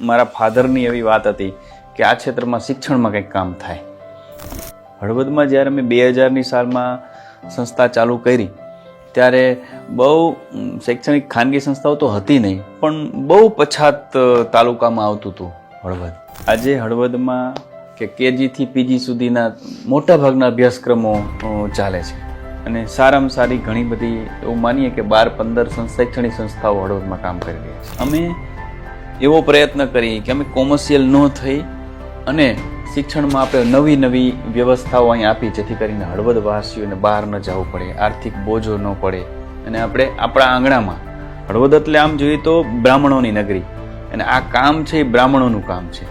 મારા ફાધરની એવી વાત હતી કે આ ક્ષેત્રમાં શિક્ષણમાં કંઈક કામ થાય. હળવદમાં જ્યારે મેં બે હજારની સાલમાં સંસ્થા ચાલુ કરી, ત્યારે બહુ શૈક્ષણિક ખાનગી સંસ્થાઓ તો હતી નહીં, પણ બહુ પછાત તાલુકામાં આવતું હતું હળવદ. આજે હળવદમાં કે કેજીથી પીજી સુધીના મોટાભાગના અભ્યાસક્રમો ચાલે છે. અને સારામાં સારી ઘણી બધી, એવું માનીએ કે બાર પંદર શૈક્ષણિક સંસ્થાઓ હળવદમાં કામ કરી રહી છે. અમે એવો પ્રયત્ન કરીએ કે અમે કોમર્શિયલ ન થઈ અને શિક્ષણમાં આપણે નવી નવી વ્યવસ્થાઓ અહીં આપી, જેથી કરીને હળવદવાસીઓને બહાર ન જવું પડે, આર્થિક બોજો ન પડે. અને આપણે આપણા આંગણામાં, હળવદ એટલે આમ જોઈએ તો બ્રાહ્મણોની નગરી. અને આ કામ છે, એ બ્રાહ્મણોનું કામ છે.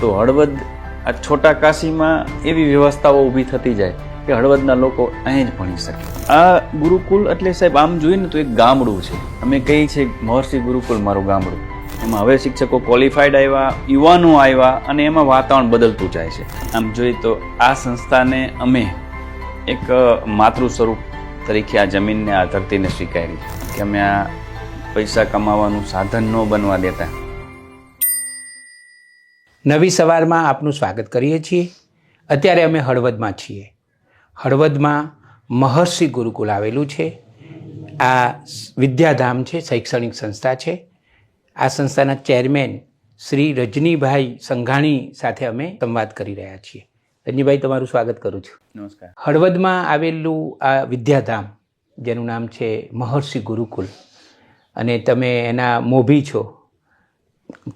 તો હળવદ આ છોટા કાશીમાં એવી વ્યવસ્થાઓ ઊભી થતી જાય કે હળવદના લોકો અહીં જ ભણી શકે. આ ગુરુકુલ એટલે સાહેબ આમ જોઈએ ને તો એક ગામડું છે. અમે કહીએ છીએ, મહર્ષિ ગુરુકુલ મારું ગામડું. એમાં હવે શિક્ષકો ક્વોલિફાઈડ આવ્યા, યુવાનો આવ્યા અને એમાં વાતાવરણ બદલતું જાય છે. આમ જોઈએ તો આ સંસ્થાને અમે એક માતૃ સ્વરૂપ તરીકે આ જમીનને, આ ધરતીને સ્વીકારી કે અમે આ પૈસા કમાવાનું સાધન ન બનવા દેતા. નવી સવારમાં આપનું સ્વાગત કરીએ છીએ. અત્યારે અમે હળવદમાં છીએ. હળવદમાં મહર્ષિ ગુરુકુલ આવેલું છે. આ વિદ્યાધામ છે, શૈક્ષણિક સંસ્થા છે. આ સંસ્થાના ચેરમેન શ્રી રજનીભાઈ સંઘાણી સાથે અમે સંવાદ કરી રહ્યા છીએ. રજનીભાઈ તમારું સ્વાગત કરું છું. નમસ્કાર. હળવદમાં આવેલું આ વિદ્યાધામ જેનું નામ છે મહર્ષિ ગુરુકુલ અને તમે એના મોભી છો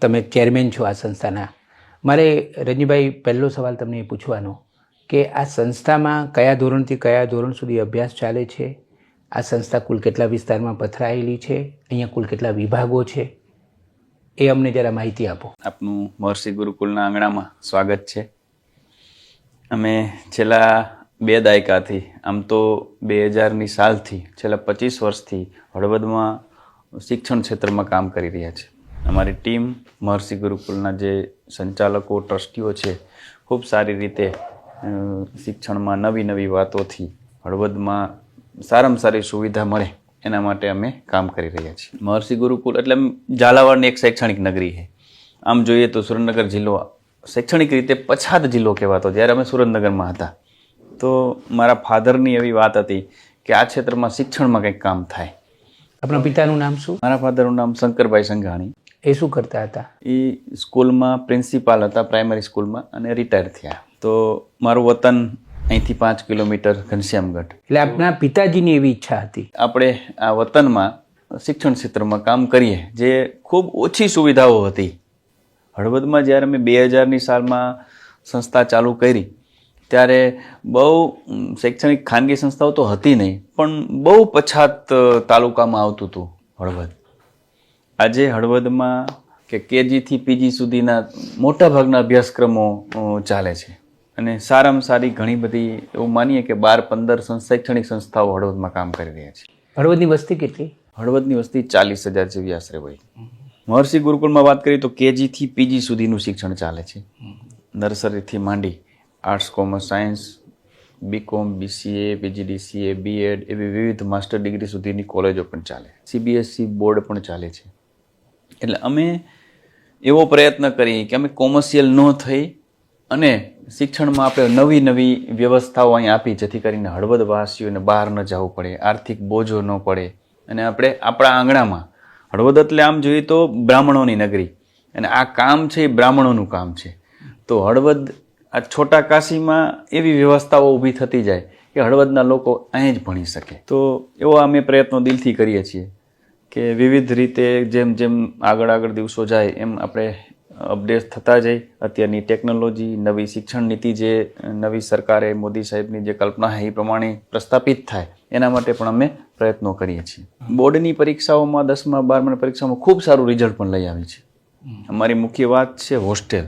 તમે ચેરમેન છો આ સંસ્થાના. મારે રજનીભાઈ પહેલો સવાલ તમને એ પૂછવાનો કે આ સંસ્થામાં કયા ધોરણથી કયા ધોરણ સુધી અભ્યાસ ચાલે છે? આ સંસ્થા કુલ કેટલા વિસ્તારમાં પથરાયેલી છે? અહીંયા કુલ કેટલા વિભાગો છે? એ અમને જરા માહિતી આપો. આપનું મહર્ષિ ગુરુકુલના આંગણામાં સ્વાગત છે. અમે છેલ્લા બે દાયકાથી, આમ તો બે હજારની સાલથી, છેલ્લા પચીસ વર્ષથી હળવદમાં શિક્ષણ ક્ષેત્રમાં કામ કરી રહ્યા છે. અમારી ટીમ મહર્ષિ ગુરુકુલના જે સંચાલકો, ટ્રસ્ટીઓ છે, ખૂબ સારી રીતે શિક્ષણમાં નવી નવી વાતોથી હળવદમાં સારામાં સારી સુવિધા મળે. એના માટે અમે કામ કરી રહ્યા છીએ. મહર્ષિ ગુરુકુલ એટલે આમ ઝાલાવાડની એક શૈક્ષણિક નગરી છે. આમ જોઈએ તો સુરેન્દ્રનગર જિલ્લો શૈક્ષણિક રીતે પછાત જિલ્લો કહેવાતો જ્યારે અમે સુરેન્દ્રનગરમાં હતા. તો મારા ફાધરની એવી વાત હતી કે આ ક્ષેત્રમાં શિક્ષણમાં કંઈક કામ થાય. આપણા પિતાનું નામ શું? મારા ફાધરનું નામ શંકરભાઈ સંઘાણી. એ શું કરતા હતા? એ સ્કૂલમાં પ્રિન્સિપાલ હતા પ્રાઇમરી સ્કૂલમાં અને રિટાયર થયા. તો મારું વતન અહીંથી પાંચ કિલોમીટર ઘનશ્યામગઢ. એટલે આપના પિતાજીની એવી ઈચ્છા હતી. આપણે આ વતનમાં શિક્ષણ ક્ષેત્રમાં કામ કરીએ જે ખૂબ ઓછી સુવિધાઓ હતી. હળવદમાં જ્યારે અમે બે હજારની સાલમાં સંસ્થા ચાલુ કરી ત્યારે બહુ શૈક્ષણિક ખાનગી સંસ્થાઓ તો હતી નહીં પણ બહુ પછાત તાલુકામાં આવતું હતું હળવદ. આજે હળવદમાં કે કેજીથી પીજી સુધીના મોટાભાગના અભ્યાસક્રમો ચાલે છે. અને સારામાં સારી ઘણી બધી એવું માનીએ કે બાર પંદર શૈક્ષણિક સંસ્થાઓ હળવદમાં કામ કરી રહ્યા છે. હળવદની વસ્તી કેટલી? હળવદની વસ્તી ચાલીસ હજાર જેવી આશરે હોય. મહર્ષિ ગુરુકુળમાં વાત કરીએ તો કેજીથી પીજી સુધીનું શિક્ષણ ચાલે છે. નર્સરીથી માંડી arts commerce science B Com BCA PGDCA B Ed એવી વિવિધ માસ્ટર ડિગ્રી સુધીની કોલેજો પણ ચાલે. સીબીએસસી બોર્ડ પણ ચાલે છે. એટલે અમે એવો પ્રયત્ન કરીએ કે અમે કોમર્શિયલ ન થઈ અને શિક્ષણમાં આપણે નવી નવી વ્યવસ્થાઓ અહીં આપી, જેથી કરીને હળવદવાસીઓને બહાર ન જવું પડે, આર્થિક બોજો ન પડે. અને આપણે આપણા આંગણામાં, હળવદ એટલે આમ જોઈએ તો બ્રાહ્મણોની નગરી. અને આ કામ છે એ બ્રાહ્મણોનું કામ છે. તો હળવદ આ છોટા કાશીમાં એવી વ્યવસ્થાઓ ઊભી થતી જાય કે હળવદના લોકો અહીં જ ભણી શકે. તો એવો અમે પ્રયત્નો દિલથી કરીએ છીએ કે વિવિધ રીતે જેમ જેમ આગળ આગળ દિવસો જાય, એમ આપણે અપડેટ થતા જાય અત્યારની ટેકનોલોજી નવી શિક્ષણ નીતિ જે નવી સરકારે મોદી સાહેબની જે કલ્પના છે એ પ્રમાણે પ્રસ્થાપિત થાય એના માટે પણ અમે પ્રયત્નો કરીએ છીએ. બોર્ડની પરીક્ષાઓમાં દસમા બારમાની પરીક્ષામાં ખૂબ સારું રિઝલ્ટ પણ લઈ આવી છે. અમારી મુખ્ય વાત છે હોસ્ટેલ.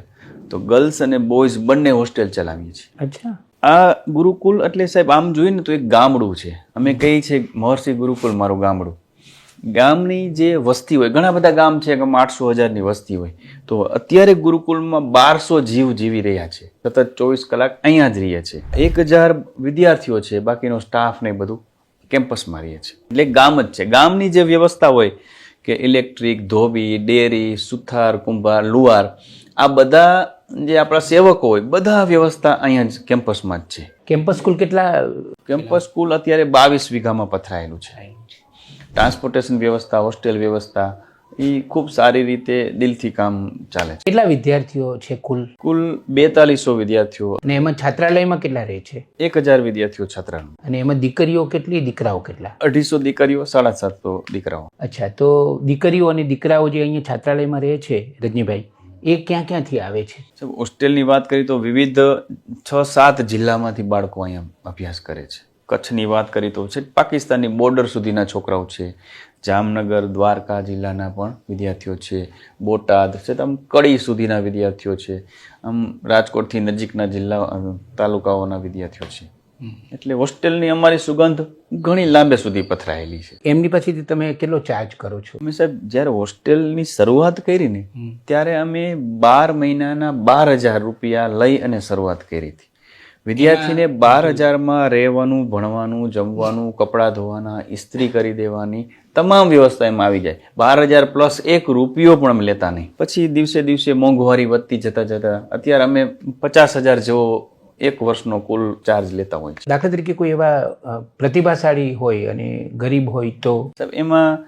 તો ગર્લ્સ અને બોયઝ બંને હોસ્ટેલ ચલાવીએ છીએ. અચ્છા. આ ગુરુકુલ એટલે સાહેબ આમ જોઈએ ને તો એક ગામડું છે. અમે કહીએ છીએ મહર્ષિ ગુરુકુલ મારું ગામડું. ગામની જે વસ્તી હોય ઘણા બધા ગામ છે આઠસો હજારની વસ્તી હોય તો અત્યારે ગુરુકુલમાં બારસો જીવ જીવી રહ્યા છે. સતત ચોવીસ કલાક અહીંયા જ રહીએ છે એક હજાર વિદ્યાર્થીઓ છે બાકીનો સ્ટાફ ને બધું કેમ્પસમાં રહીએ છે એટલે ગામ જ છે. ગામની જે વ્યવસ્થા હોય કે ઇલેક્ટ્રિક ધોબી ડેરી સુથાર કુંભાર લુવાર આ બધા જે આપણા સેવકો હોય બધા વ્યવસ્થા અહીંયા જ કેમ્પસમાં જ છે. કેમ્પસ સ્કૂલ કેટલા? કેમ્પસ સ્કૂલ અત્યારે બાવીસ વીઘામાં પથરાયેલું છે. ટ્રાન્સપોર્ટેશન વ્યવસ્થા હોસ્ટેલ વ્યવસ્થા એ ખૂબ સારી રીતે દિલથી કામ ચાલે છે. કેટલા વિદ્યાર્થીઓ છે કુલ? કુલ બેતાલીસો વિદ્યાર્થીઓ. અને એમાં છાત્રાલયમાં કેટલા રહે છે? એક હજાર વિદ્યાર્થીઓ છાત્રાલય અને એમાં દીકરીઓ કેટલી દીકરાઓ કેટલા? અઢીસો દીકરીઓ સાડા સાતસો દીકરાઓ. અચ્છા તો દીકરીઓ અને દીકરાઓ જે અહીંયા છાત્રાલયમાં રહે છે રજનીભાઈ એ ક્યાં ક્યાંથી આવે છે? હોસ્ટેલની વાત કરીએ તો વિવિધ છ સાત જિલ્લામાંથી બાળકો અહીંયા અભ્યાસ કરે છે. કચ્છની વાત કરી તો છે પાકિસ્તાનની બોર્ડર સુધીના છોકરાઓ છે. જામનગર દ્વારકા જિલ્લાના પણ વિદ્યાર્થીઓ છે. બોટાદ છે આમ કડી સુધીના વિદ્યાર્થીઓ છે. આમ રાજકોટથી નજીકના જિલ્લા તાલુકાઓના વિદ્યાર્થીઓ છે. એટલે હોસ્ટેલની અમારી સુગંધ ઘણી લાંબે સુધી પથરાયેલી છે. એમની પાસેથી તમે કેટલો ચાર્જ કરો છો? અમે સાહેબ જ્યારે હોસ્ટેલની શરૂઆત કરી ને ત્યારે અમે બાર મહિનાના બાર હજાર રૂપિયા લઈ અને શરૂઆત કરી હતી. વિદ્યાર્થીને બાર હજારમાં રહેવાનું ભણવાનું જમવાનું કપડાં ધોવાના ઇસ્ત્રી કરી દેવાની તમામ વ્યવસ્થા એમાં આવી જાય. બાર હજાર પ્લસ એક રૂપિયો પણ લેતા નહીં. પછી દિવસે દિવસે મોંઘવારી વધતી જતા જતા અત્યારે અમે પચાસ હજાર જેવો એક વર્ષનો કુલ ચાર્જ લેતા હોય છે. દાખલા તરીકે કોઈ એવા પ્રતિભાશાળી હોય અને ગરીબ હોય તો? એમાં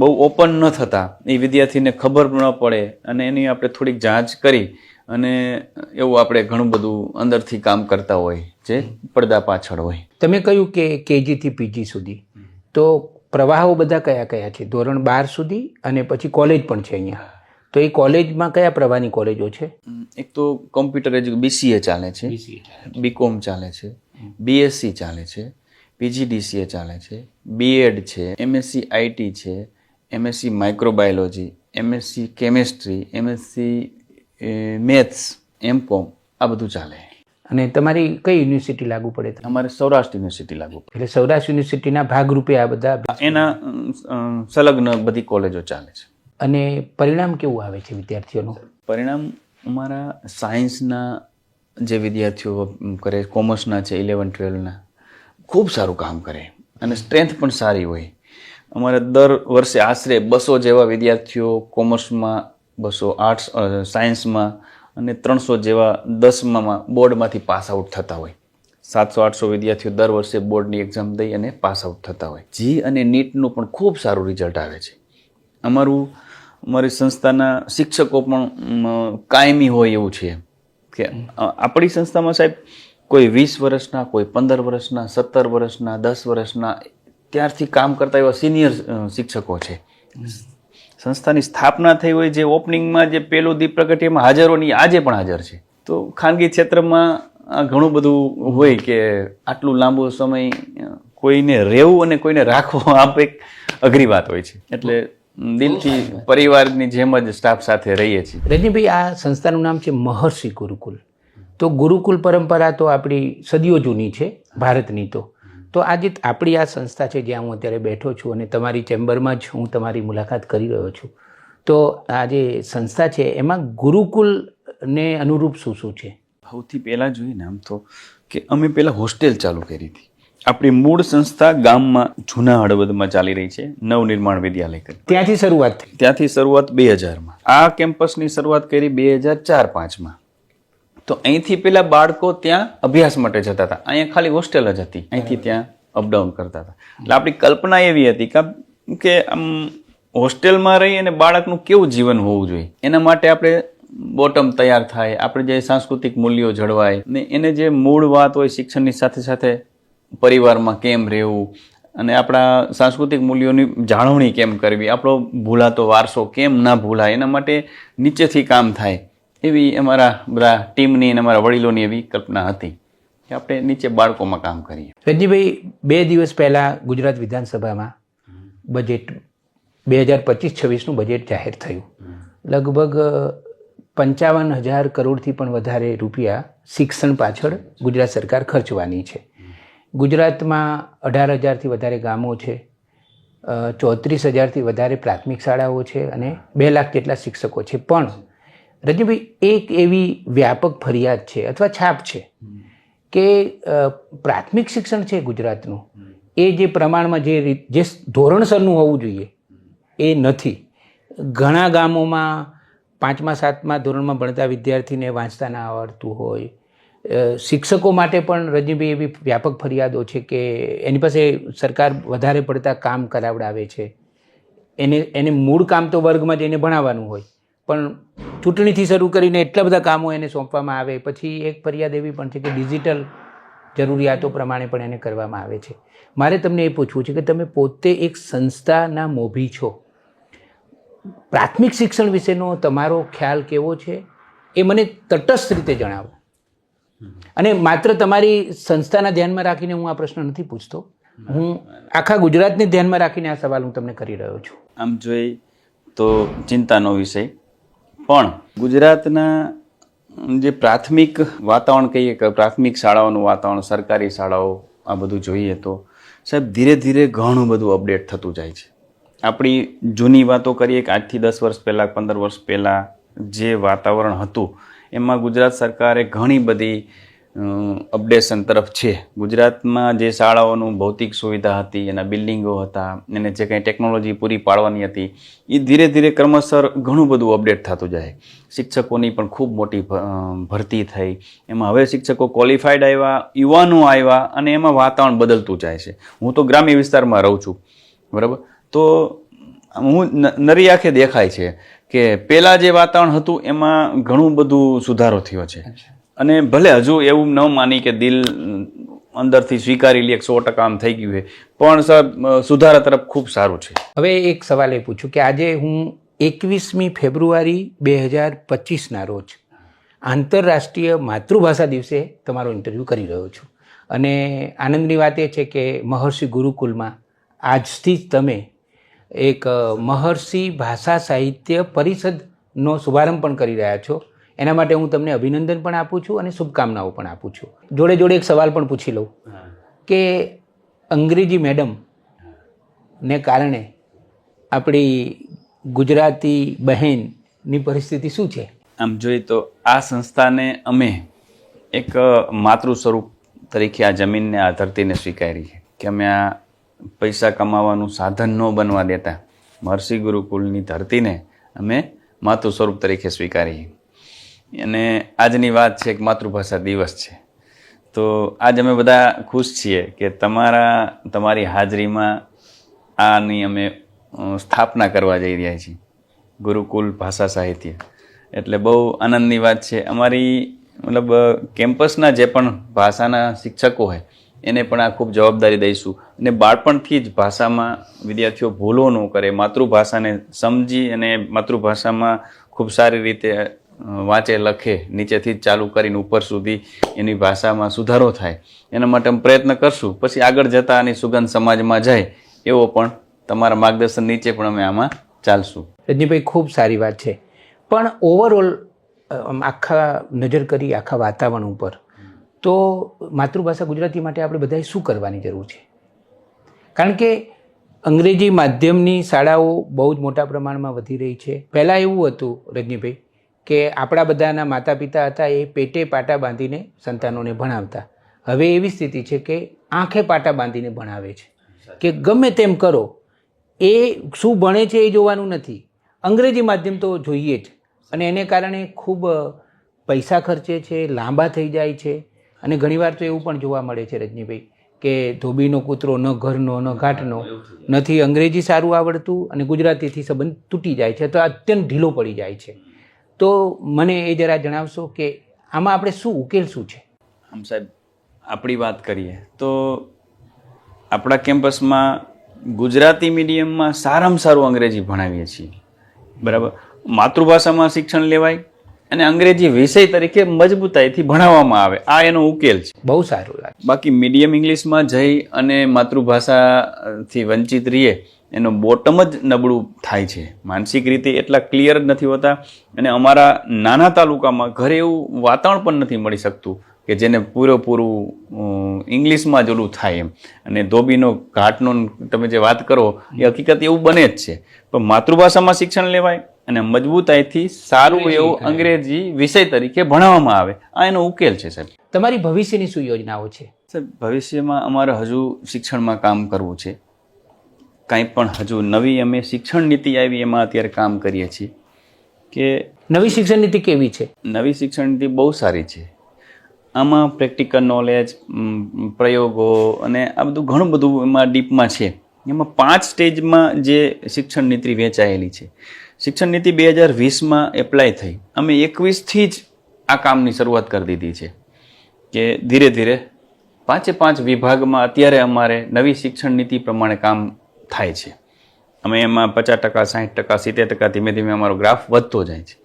બહુ ઓપન ન થતા. એ વિદ્યાર્થીને ખબર ન પડે અને એની આપણે થોડીક જાંચ કરી. અને એવું આપણે ઘણું બધું અંદરથી કામ કરતા હોય જે પડદા પાછળ હોય. તમે કહ્યું કે કેજીથી પીજી સુધી. તો પ્રવાહો બધા કયા કયા છે? ધોરણ બાર સુધી અને પછી કોલેજ પણ છે અહીંયા. તો એ કોલેજમાં કયા પ્રવાહની કોલેજો છે? એક તો કોમ્પ્યુટર એજ્યુ બીસીએ ચાલે છે. બીકોમ ચાલે છે. બીએસસી ચાલે છે. પીજીડીસીએ ચાલે છે. બીએડ છે. એમએસસી આઈટી છે. MSc microbiology. MSc chemistry. MSc maths M Com આ બધું ચાલે. અને તમારી કઈ યુનિવર્સિટી લાગુ પડે? અમારે સૌરાષ્ટ્ર યુનિવર્સિટી લાગુ એટલે સૌરાષ્ટ્ર યુનિવર્સિટીના ભાગરૂપે આ બધા એના સંલગ્ન બધી કોલેજો ચાલે છે. અને પરિણામ કેવું આવે છે વિદ્યાર્થીઓનું? પરિણામ અમારા સાયન્સના જે વિદ્યાર્થીઓ કરે કોમર્સના છે ઇલેવન ટ્વેલ્વના ખૂબ સારું કામ કરે. અને સ્ટ્રેન્થ પણ સારી હોય. અમારે દર વર્ષે આશરે બસો જેવા વિદ્યાર્થીઓ કોમર્સમાં બસો આર્ટ્સ સાયન્સમાં અને ત્રણસો જેવા દસમામાં બોર્ડમાંથી પાસ આઉટ થતા હોય. સાતસો આઠસો વિદ્યાર્થીઓ દર વર્ષે બોર્ડની એક્ઝામ દઈ અને પાસ આઉટ થતા હોય. જી અને નીટનું પણ ખૂબ સારું રિઝલ્ટ આવે છે. અમારું, અમારી સંસ્થાના શિક્ષકો પણ કાયમી હોય એવું છે. કે આપણી સંસ્થામાં સાહેબ કોઈ વીસ વર્ષના, કોઈ પંદર વર્ષના, સત્તર વર્ષના, દસ વર્ષના, ત્યારથી કામ કરતા એવા સિનિયર શિક્ષકો છે. સંસ્થાની સ્થાપના થઈ હોય જે ઓપનિંગમાં જે પેલું દીપ પ્રગટીમાં હાજરોની આજે પણ હાજર છે. તો ખાનગી ક્ષેત્રમાં આ ઘણું બધું હોય કે આટલું લાંબો સમય કોઈને રહેવું અને કોઈને રાખવું આપ એક અઘરી વાત હોય છે. એટલે દિલથી પરિવારની જેમ જ સ્ટાફ સાથે રહીએ છીએ. રજનીભાઈ, આ સંસ્થાનું નામ છે મહર્ષિ ગુરુકુલ. તો ગુરુકુલ પરંપરા તો આપણી સદીઓ જૂની છે, ભારતની તો. તો આજે આપણી આ સંસ્થા છે જ્યાં હું અત્યારે બેઠો છું અને તમારી ચેમ્બરમાં જ હું તમારી મુલાકાત કરી રહ્યો છું તો આ જે સંસ્થા છે એમાં ગુરુકુલને અનુરૂપ શું શું છે? સૌથી પહેલાં જોઈએ ને આમ તો કે અમે પહેલાં હોસ્ટેલ ચાલુ કરી હતી. આપણી મૂળ સંસ્થા ગામમાં જૂના હળવદમાં ચાલી રહી છે નવનિર્માણ વિદ્યાલય કરી. ત્યાંથી શરૂઆત થઈ. ત્યાંથી શરૂઆત બે હજારમાં. આ કેમ્પસની શરૂઆત કરી બે હજાર ચાર પાંચમાં. તો અહીંથી પેલા બાળકો ત્યાં અભ્યાસ માટે જતા હતા. અહીંયા ખાલી હોસ્ટેલ જ હતી. અહીંથી ત્યાં અપડાઉન કરતા હતા. એટલે આપણી કલ્પના એવી હતી કે- કે આમ હોસ્ટેલમાં રહી અને બાળકનું કેવું જીવન હોવું જોઈએ? એના માટે આપણે બોટમ તૈયાર થાય આપણે જે સાંસ્કૃતિક મૂલ્યો જળવાય ને એને જે મૂળ વાત હોય શિક્ષણની સાથે સાથે પરિવારમાં કેમ રહેવું અને આપણા સાંસ્કૃતિક મૂલ્યોની જાળવણી કેમ કરવી આપણો ભૂલાતો વારસો કેમ ના ભૂલાય એના માટે નીચેથી કામ થાય. એવી અમારા બધા ટીમની અને અમારા વડીલોની એવી કલ્પના હતી કે આપણે નીચે બાળકોમાં કામ કરીએ. રંજીભાઈ બે દિવસ પહેલાં ગુજરાત વિધાનસભામાં બજેટ બે હજાર પચીસ છવ્વીસનું બજેટ જાહેર થયું. લગભગ પંચાવન હજાર કરોડથી પણ વધારે રૂપિયા શિક્ષણ પાછળ ગુજરાત સરકાર ખર્ચવાની છે. ગુજરાતમાં અઢાર હજારથી વધારે ગામો છે ચોત્રીસ હજારથી વધારે પ્રાથમિક શાળાઓ છે અને બે લાખ જેટલા શિક્ષકો છે. પણ રજનીભાઈ, એક એવી વ્યાપક ફરિયાદ છે અથવા છાપ છે કે પ્રાથમિક શિક્ષણ છે ગુજરાતનું. એ જે પ્રમાણમાં જે રીત, જે ધોરણસરનું હોવું જોઈએ, એ નથી. ઘણા ગામોમાં પાંચમા, સાતમા ધોરણમાં ભણતા વિદ્યાર્થીને વાંચતા ના આવડતું હોય. શિક્ષકો માટે પણ રજનીભાઈ એવી વ્યાપક ફરિયાદો છે કે એની પાસે સરકાર વધારે પડતા કામ કરાવડાવે છે. એને એને મૂળ કામ તો વર્ગમાં જઈને ભણાવવાનું હોય. પણ ચૂંટણીથી શરૂ કરીને એટલા બધા કામો એને સોંપવામાં આવે, પછી એક ફરિયાદ એવી પણ છે કે ડિજિટલ જરૂરિયાતો પ્રમાણે પણ એને કરવામાં આવે છે. મારે તમને એ પૂછવું છે કે તમે પોતે એક સંસ્થાના મોભી છો. પ્રાથમિક શિક્ષણ વિશેનો તમારો ખ્યાલ કેવો છે એ મને તટસ્થ રીતે જણાવો. અને માત્ર તમારી સંસ્થાના ધ્યાનમાં રાખીને હું આ પ્રશ્ન નથી પૂછતો. હું આખા ગુજરાતને ધ્યાનમાં રાખીને આ સવાલ હું તમને કરી રહ્યો છું. આમ જોઈ તો ચિંતાનો વિષય. પણ ગુજરાતના જે પ્રાથમિક વાતાવરણ કહીએ કે પ્રાથમિક શાળાઓનું વાતાવરણ, સરકારી શાળાઓ, આ બધું જોઈએ તો, સાહેબ, ધીરે ધીરે ઘણું બધું અપડેટ થતું જાય છે. આપણી જૂની વાતો કરીએ કે આજથી દસ વર્ષ પહેલાં, પંદર વર્ષ પહેલાં જે વાતાવરણ હતું, એમાં ગુજરાત સરકારે ઘણી બધી અપડેશન તરફ છે. ગુજરાતમાં જે શાળાઓનું ભૌતિક સુવિધા હતી, એના બિલ્ડિંગો હતા, એને જે કંઈ ટેકનોલોજી પૂરી પાડવાની હતી, એ ધીરે ધીરે ક્રમશર ઘણું બધું અપડેટ થતું જાય. શિક્ષકોની પણ ખૂબ મોટી ભરતી થઈ. એમાં હવે શિક્ષકો ક્વોલિફાઈડ આવ્યા, યુવાનો આવ્યા, અને એમાં વાતાવરણ બદલતું જાય છે. હું તો ગ્રામ્ય વિસ્તારમાં રહું છું. બરાબર? તો હું નરી આંખે દેખાય છે કે પહેલાં જે વાતાવરણ હતું, એમાં ઘણું બધું સુધારો થયો છે. અને ભલે હજુ એવું ન માની કે દિલ અંદરથી સ્વીકારી લે, સો ટકા આમ થઈ ગયું છે. પણ સાહેબ સુધારા તરફ ખૂબ સારું છે. હવે એક સવાલ એ પૂછું કે આજે હું એકવીસમી ફેબ્રુઆરી બે હજાર પચીસના રોજ આંતરરાષ્ટ્રીય માતૃભાષા દિવસે તમારો ઇન્ટરવ્યૂ કરી રહ્યો છું. અને આનંદની વાત એ છે કે મહર્ષિ ગુરુકુલમાં આજથી જ તમે એક મહર્ષિ ભાષા સાહિત્ય પરિષદનો શુભારંભ પણ કરી રહ્યા છો. એના માટે હું તમને અભિનંદન પણ આપું છું અને શુભકામનાઓ પણ આપું છું. જોડે જોડે એક સવાલ પણ પૂછી લઉં કે અંગ્રેજી મેડમ ને કારણે આપણી ગુજરાતી બહેનની પરિસ્થિતિ શું છે? આમ જોઈએ તો આ સંસ્થાને અમે એક માતૃ સ્વરૂપ તરીકે આ જમીનને, આ ધરતીને સ્વીકારી છે કે અમે આ પૈસા કમાવાનું સાધન ન બનવા દેતા. મહર્ષિ ગુરુકુલની ધરતીને અમે માતૃ સ્વરૂપ તરીકે સ્વીકારી અને આજની વાત છે એક માતૃભાષા દિવસ છે. તો આજ અમે બધા ખુશ છીએ કે તમારા, તમારી હાજરીમાં આની અમે સ્થાપના કરવા જઈ રહ્યા છીએ. ગુરુકુલ ભાષા સાહિત્ય. એટલે બહુ આનંદની વાત છે. અમારી, મતલબ કેમ્પસના જે પણ ભાષાના શિક્ષકો હોય, એને પણ આ ખૂબ જવાબદારી દઈશું. અને બાળપણથી જ ભાષામાં વિદ્યાર્થીઓ ભૂલો ન કરે. માતૃભાષાને સમજી અને માતૃભાષામાં ખૂબ સારી રીતે વાંચે, લખે, નીચેથી જ ચાલુ કરીને ઉપર સુધી એની ભાષામાં સુધારો થાય. એના માટે અમે પ્રયત્ન કરશું. પછી આગળ જતાં આની સુગંધ સમાજમાં જાય એવો પણ તમારા માર્ગદર્શન નીચે પણ અમે આમાં ચાલશું. રજનીભાઈ, ખૂબ સારી વાત છે. પણ ઓવરઓલ આખા નજર કરી આખા વાતાવરણ ઉપર, તો માતૃભાષા ગુજરાતી માટે આપણે બધાએ શું કરવાની જરૂર છે? કારણ કે અંગ્રેજી માધ્યમની શાળાઓ બહુ જ મોટા પ્રમાણમાં વધી રહી છે. પહેલાં એવું હતું, રજનીભાઈ કે આપણા બધાના માતા પિતા હતા એ પેટે પાટા બાંધીને સંતાનોને ભણાવતા. હવે એવી સ્થિતિ છે કે આંખે પાટા બાંધીને ભણાવે છે. કે ગમે તેમ કરો, એ શું ભણે છે એ જોવાનું નથી. અંગ્રેજી માધ્યમ તો જોઈએ જ. અને એને કારણે ખૂબ પૈસા ખર્ચે છે, લાંબા થઈ જાય છે. અને ઘણીવાર તો એવું પણ જોવા મળે છે રજનીભાઈ, કે ધોબીનો કૂતરો ન ઘરનો, ન ઘાટનો, નથી અંગ્રેજી સારું આવડતું અને ગુજરાતીથી સંબંધ તૂટી જાય છે. તો અત્યંત ઢીલો પડી જાય છે. તો મને એ જરા જણાવશો કે આમાં આપણે શું ઉકેલ શું છે? આમ સાહેબ આપણી વાત કરીએ તો આપણા કેમ્પસમાં ગુજરાતી મીડિયમમાં સારામાં સારું અંગ્રેજી ભણાવીએ છીએ. બરાબર? માતૃભાષામાં શિક્ષણ લેવાય અને અંગ્રેજી વિષય તરીકે મજબૂતાઈથી ભણાવવામાં આવે. આ એનો ઉકેલ છે. બહુ સારું લાગે. બાકી મીડિયમ ઇંગ્લિશમાં જઈ અને માતૃભાષાથી વંચિત રહીએ એનો બોટમ જ નબળું થાય છે. માનસિક રીતે એટલા ક્લિયર જ નથી હોતા અને અમારા નાના તાલુકામાં ઘરે એવું વાતાવરણ પણ નથી મળી શકતું કે જેને પૂરેપૂરું ઇંગ્લિશમાં જ ઓલું થાય એમ. અને ધોબીનો ઘાટનો તમે જે વાત કરો એ હકીકત એવું બને જ છે. પણ માતૃભાષામાં શિક્ષણ લેવાય અને મજબૂતાઈથી સારું એવું અંગ્રેજી વિષય તરીકે ભણાવવામાં આવે. આ એનો ઉકેલ છે સાહેબ. તમારી ભવિષ્યની શું યોજનાઓ છે? સર ભવિષ્યમાં અમારે હજુ શિક્ષણમાં કામ કરવું છે. કાંઈ પણ હજુ નવી અમે શિક્ષણ નીતિ આવી એમાં અત્યારે કામ કરીએ છીએ કે નવી શિક્ષણ નીતિ કેવી છે? નવી શિક્ષણ નીતિ બહુ સારી છે. આમાં પ્રેક્ટિકલ નોલેજ પ્રયોગો અને આ બધું ઘણું બધું એમાં ડીપમાં છે. એમાં પાંચ સ્ટેજમાં જે શિક્ષણ નીતિ વેચાયેલી છે. શિક્ષણ નીતિ બે હજાર વીસમાં એપ્લાય થઈ. અમે એકવીસથી જ આ કામની શરૂઆત કરી દીધી છે કે ધીરે ધીરે પાંચે પાંચ વિભાગમાં અત્યારે અમારે નવી શિક્ષણ નીતિ પ્રમાણે કામ થાય છે. અમે એમાં પચાસ ટકા સાઠ ટકા, સિત્તેર ટકા ધીમે ધીમે અમારો ગ્રાફ વધતો જાય છે.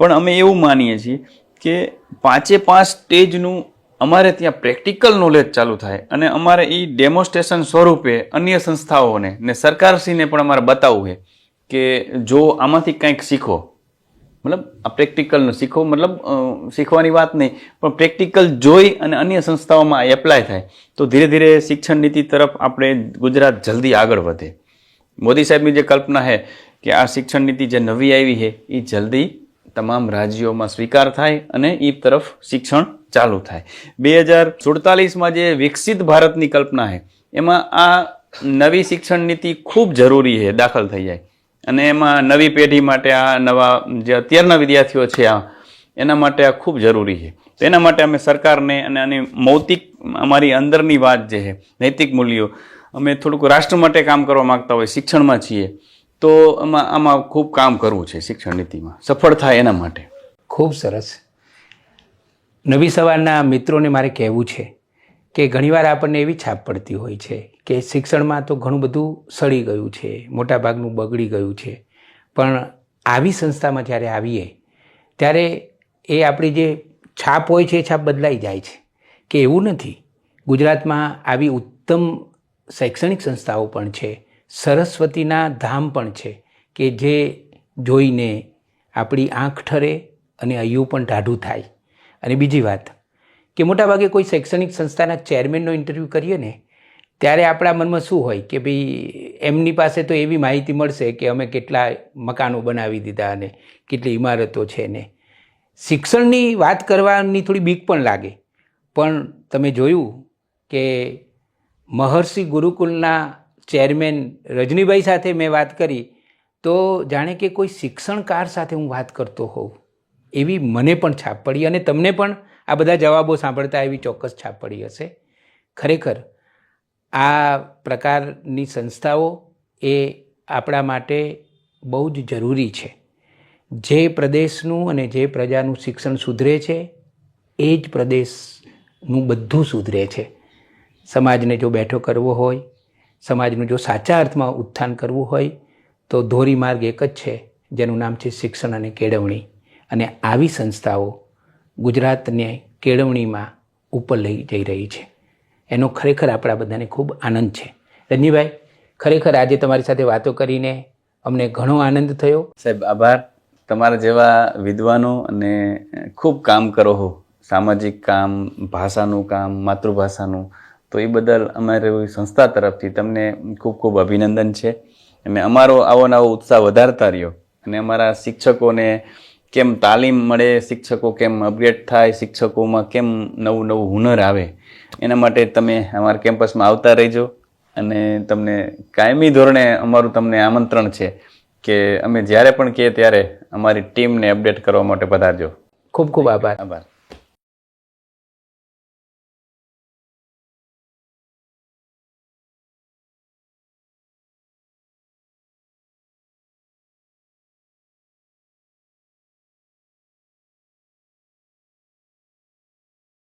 પણ અમે એવું માનીએ છીએ કે પાંચે પાંચ સ્ટેજનું અમારે ત્યાં પ્રેક્ટિકલ નોલેજ ચાલુ થાય અને અમારે એ ડેમોન્સ્ટ્રેશન સ્વરૂપે અન્ય સંસ્થાઓને ને સરકારશ્રીને પણ અમારે બતાવવું છે કે જો આમાંથી કંઈક શીખો મતલબ આ પ્રેક્ટિકલનું શીખો મતલબ શીખવાની વાત નહીં, પણ પ્રેક્ટિકલ જોઈ અને અન્ય સંસ્થાઓમાં એપ્લાય થાય, તો ધીરે ધીરે શિક્ષણ નીતિ તરફ આપણે ગુજરાત જલ્દી આગળ વધે. મોદી સાહેબની જે કલ્પના છે કે આ શિક્ષણ નીતિ જે નવી આવી છે એ જલ્દી તમામ રાજ્યોમાં સ્વીકાર થાય અને એ તરફ શિક્ષણ ચાલુ થાય. બે હજાર સુડતાલીસમાં જે વિકસિત ભારતની કલ્પના છે, એમાં આ નવી શિક્ષણ નીતિ ખૂબ જરૂરી છે, દાખલ થઈ જાય. અને એમાં નવી પેઢી માટે આ નવા જે અત્યારના વિદ્યાર્થીઓ છે આ, એના માટે આ ખૂબ જરૂરી છે. તો એના માટે અમે સરકારને અને આની મૌતિક, અમારી અંદરની વાત જે છે, નૈતિક મૂલ્યો, અમે થોડુંક રાષ્ટ્ર માટે કામ કરવા માંગતા હોય, શિક્ષણમાં છીએ, તો આમાં આમાં ખૂબ કામ કરવું છે શિક્ષણ નીતિમાં. સફળ થાય એના માટે. ખૂબ સરસ. નવી સવારના મિત્રોને મારે કહેવું છે કે ઘણીવાર આપણને એવી છાપ પડતી હોય છે કે શિક્ષણમાં તો ઘણું બધું સડી ગયું છે, મોટાભાગનું બગડી ગયું છે. પણ આવી સંસ્થામાં જ્યારે આવીએ, ત્યારે એ આપણી જે છાપ હોય છે એ છાપ બદલાઈ જાય છે. કે એવું નથી. ગુજરાતમાં આવી ઉત્તમ શૈક્ષણિક સંસ્થાઓ પણ છે. સરસ્વતીના ધામ પણ છે કે જે જોઈને આપણી આંખ ઠરે અને અહીંયું પણ ટાઢું થાય. અને બીજી વાત કે મોટાભાગે કોઈ શૈક્ષણિક સંસ્થાના ચેરમેનનો ઇન્ટરવ્યૂ કરીએ ને, ત્યારે આપણા મનમાં શું હોય કે ભાઈ એમની પાસે તો એવી માહિતી મળશે કે અમે કેટલા મકાનો બનાવી દીધા અને કેટલી ઇમારતો છે ને. શિક્ષણની વાત કરવાની થોડી બીક પણ લાગે. પણ તમે જોયું કે મહર્ષિ ગુરુકુલના ચેરમેન રજનીભાઈ સાથે મેં વાત કરી, તો જાણે કે કોઈ શિક્ષણકાર સાથે હું વાત કરતો હોઉં. એવી મને પણ છાપ પડી અને તમને પણ આ બધા જવાબો સાંભળતા એવી ચોક્કસ છાપ પડી હશે. ખરેખર, આ પ્રકારની સંસ્થાઓ એ આપણા માટે બહુ જ જરૂરી છે. જે પ્રદેશનું અને જે પ્રજાનું શિક્ષણ સુધરે છે, એ જ પ્રદેશનું બધું સુધરે છે. સમાજને જો બેઠો કરવો હોય, સમાજનું જો સાચા અર્થમાં ઉત્થાન કરવું હોય, તો ધોરીમાર્ગ એક જ છે, જેનું નામ છે શિક્ષણ અને કેળવણી. અને આવી સંસ્થાઓ ગુજરાતને કેળવણીમાં ઉપર લઈ જઈ રહી છે. એનો ખરેખર આપણા બધાને ખૂબ આનંદ છે. રજનીભાઈ, ખરેખર આજે તમારી સાથે વાતો કરીને અમને ઘણો આનંદ થયો. સાહેબ, આભાર. તમારા જેવા વિદ્વાનો અને ખૂબ કામ કરો હો સામાજિક કામ, ભાષાનું કામ, માતૃભાષાનું, તો એ બદલ અમારી સંસ્થા તરફથી તમને ખૂબ ખૂબ અભિનંદન છે. અને અમારો આવો નવો ઉત્સાહ વધારતા રહ્યો. અને અમારા શિક્ષકોને કેમ તાલીમ મળે શિક્ષકો કેમ અપગ્રેડ થાય શિક્ષકોમાં કેમ નવું નવું હુનર આવે? એના માટે તમે અમારા કેમ્પસમાં આવતા રહેજો અને તમને કાયમી ધોરણે અમારું તમને આમંત્રણ છે કે અમે જ્યારે પણ કહીએ ત્યારે અમારી ટીમને અપડેટ કરવા માટે પધારજો. ખૂબ ખૂબ આભાર. આભાર.